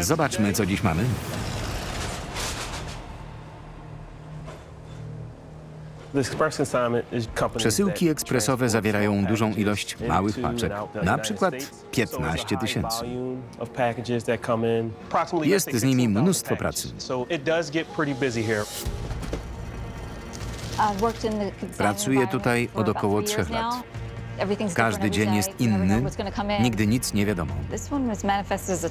Zobaczmy, co dziś mamy. Przesyłki ekspresowe zawierają dużą ilość małych paczek, na przykład States. So 15 there's a high tysięcy. Jest z nimi 15,000 mnóstwo pracy. Pracuję tutaj od około trzech lat. Każdy dzień jest inny, nigdy nic nie wiadomo.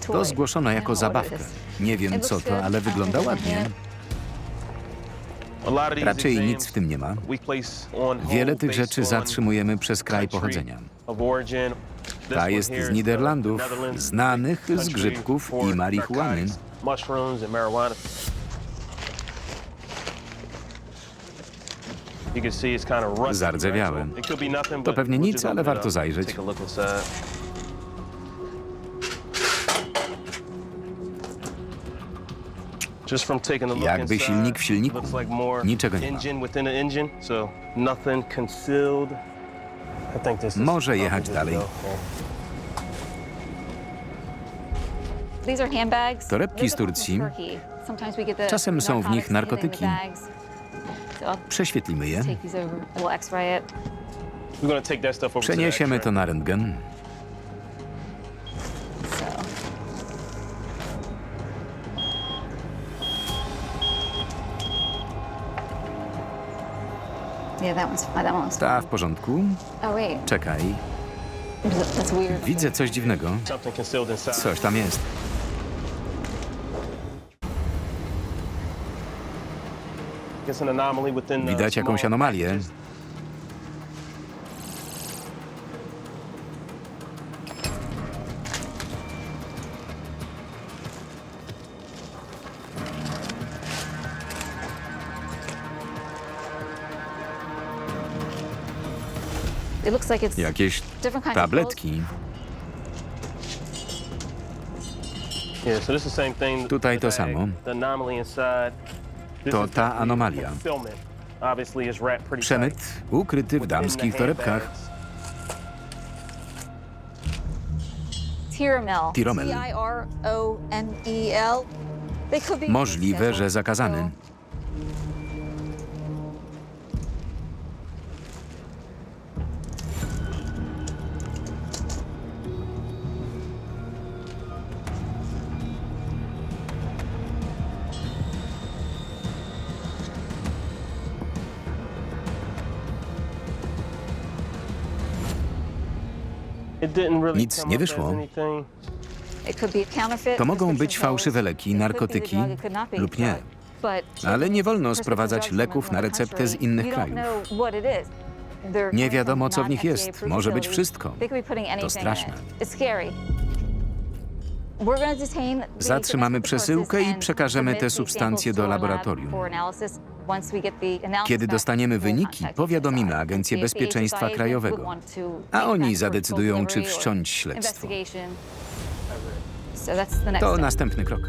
To zgłoszono jako zabawkę. Nie wiem co to, ale wygląda ładnie. A lot of these Raczej nic w tym nie ma. we place on hold Wiele tych rzeczy on zatrzymujemy przez kraj pochodzenia. Ta jest z Niderlandów, znanych z grzybków i marihuany. Look inside. Just from taking a look Jakby silnik w silniku. Niczego nie ma. Może jechać dalej. to. Torebki z Turcji. Czasem są w nich narkotyki. Prześwietlimy je. Przeniesiemy to na rentgen. Ta w porządku. Czekaj. Widzę coś dziwnego. Coś tam jest. Widać jakąś anomalię. Jakieś tabletki. Yeah, so this is the same thing. Tutaj to samo. To ta anomalia. Przemyt ukryty w damskich torebkach. Tiromel. Tiromel. T-I-R-O-M-E-L. Możliwe, że zakazany. Nic nie wyszło. To mogą być fałszywe leki, narkotyki lub nie. Ale nie wolno sprowadzać leków na receptę z innych krajów. Nie wiadomo, co w nich jest. Może być wszystko. To straszne. Zatrzymamy przesyłkę i przekażemy te substancje do laboratorium. Kiedy dostaniemy wyniki, powiadomimy Agencję Bezpieczeństwa Krajowego, a oni zadecydują, czy wszcząć śledztwo. To następny krok.